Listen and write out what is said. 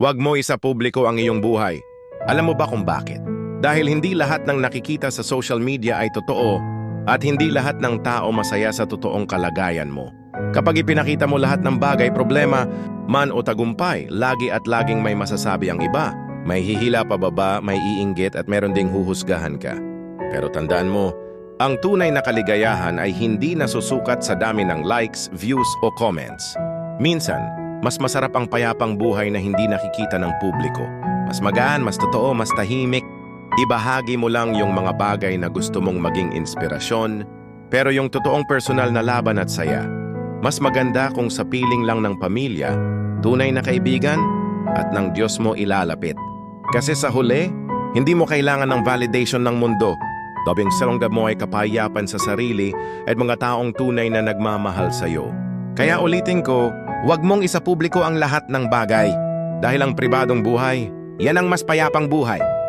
Huwag mo isa publiko ang iyong buhay. Alam mo ba kung bakit? Dahil hindi lahat ng nakikita sa social media ay totoo at hindi lahat ng tao masaya sa totoong kalagayan mo. Kapag ipinakita mo lahat ng bagay, problema, man o tagumpay, lagi at laging may masasabi ang iba. May hihila pa baba, may iinggit at meron ding huhusgahan ka. Pero tandaan mo, ang tunay na kaligayahan ay hindi nasusukat sa dami ng likes, views o comments. Minsan, mas masarap ang payapang buhay na hindi nakikita ng publiko. Mas magaan, mas totoo, mas tahimik. Ibahagi mo lang yung mga bagay na gusto mong maging inspirasyon, pero yung totoong personal na laban at saya. Mas maganda kung sa piling lang ng pamilya, tunay na kaibigan, at ng Diyos mo ilalapit. Kasi sa huli, hindi mo kailangan ng validation ng mundo. Dobing salonggab mo ay kapayapan sa sarili at mga taong tunay na nagmamahal sa iyo. Kaya ulitin ko, huwag mong isapubliko ang lahat ng bagay. Dahil ang pribadong buhay, yan ang mas payapang buhay.